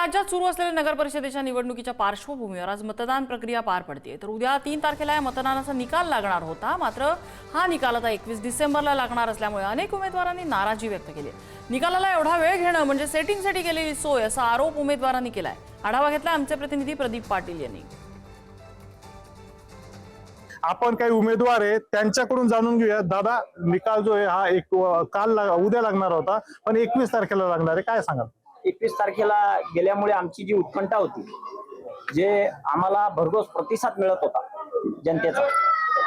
राज्यात सुरू असलेल्या नगर परिषदेच्या निवडणुकीच्या पार्श्वभूमीवर आज मतदान प्रक्रिया पार पडते तर उद्या तीन तारखेला या मतदानाचा निकाल लागणार होता. मात्र हा निकाल आता एकवीस डिसेंबरला लागणार असल्यामुळे अनेक उमेदवारांनी नाराजी व्यक्त केली आहे. निकालाला एवढा वेळ घेणं म्हणजे सेटिंगसाठी केलेली सोय असा आरोप उमेदवारांनी केलाय. आढावा घेतला आमचे प्रतिनिधी प्रदीप पाटील यांनी. आपण काही उमेदवार आहे त्यांच्याकडून जाणून घेऊया. दादा निकाल जो आहे हा एक काल उद्या लागणार होता पण एकवीस तारखेला लागणार आहे. काय सांगाल? एकवीस तारखेला गेल्यामुळे आमची जी उत्कंठा होती जे आम्हाला भरघोस प्रतिसाद मिळत होता जनतेचा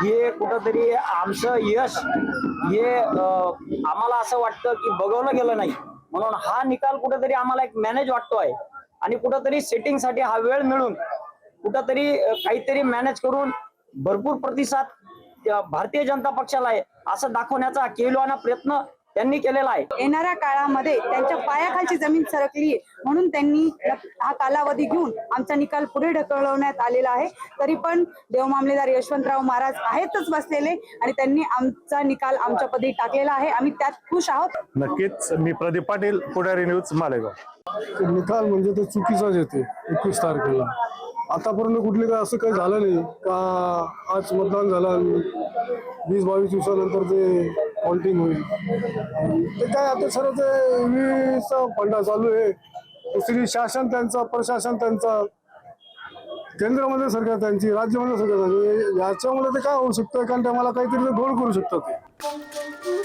हे कुठंतरी आमचं यश हे आम्हाला असं वाटतं की बघवलं गेलं नाही. म्हणून हा निकाल कुठंतरी आम्हाला एक मॅनेज वाटतो आहे. आणि कुठंतरी सेटिंगसाठी हा वेळ मिळून कुठंतरी काहीतरी मॅनेज करून भरपूर प्रतिसाद भारतीय जनता पक्षाला आहे असं दाखवण्याचा केलवाना प्रयत्न त्यांनी केलेला आहे. येणाऱ्या काळामध्ये त्यांच्या पायाखालची जमीन सरकली म्हणून त्यांनी हा कालावधी घेऊन आमचा निकाल पुढे ढकलवण्यात आलेला आहे. तरी पण देवमामलेदार यशवंतराव महाराज आहेतच बसलेले आणि त्यांनी आमचा निकाल आमच्या पदी टाकलेला आहे. आम्ही त्यात खुश आहोत. नक्कीच मी प्रदीप पाटील पुढारी न्यूज मालेगाव. निकाल म्हणजे तो चुकीचाच येते एकवीस तारखेला. आतापर्यंत कुठले काय असं काही झालं नाही. का आज मतदान झालं आणि वीस बावीस दिवसानंतर ते काउंटिंग होईल. ते काय आता सर्व ते वीस फंडा चालू आहे. दुसरी शासन त्यांचं प्रशासन त्यांचं. केंद्रामध्ये सरकार त्यांची राज्यामध्ये सरकार त्यांची याच्यामुळे ते काय होऊ शकतं? कारण ते मला काहीतरी ते घोळ करू शकतात ते.